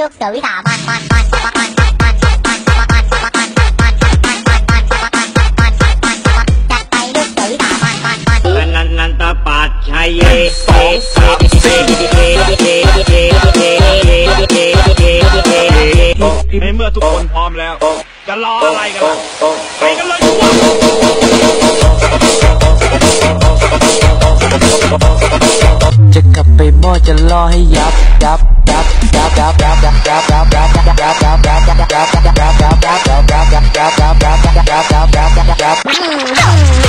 ลูกเสือวิสามันมันมันมันปัดชัยเยสองสามสี่ในเมื่อทุกคนพร้อมแล้วจะรออะไรกันล่ะไปกันเลยทุกคนจะกลับไปบ่จะรอให้ยับยับยับ Mm-hmm.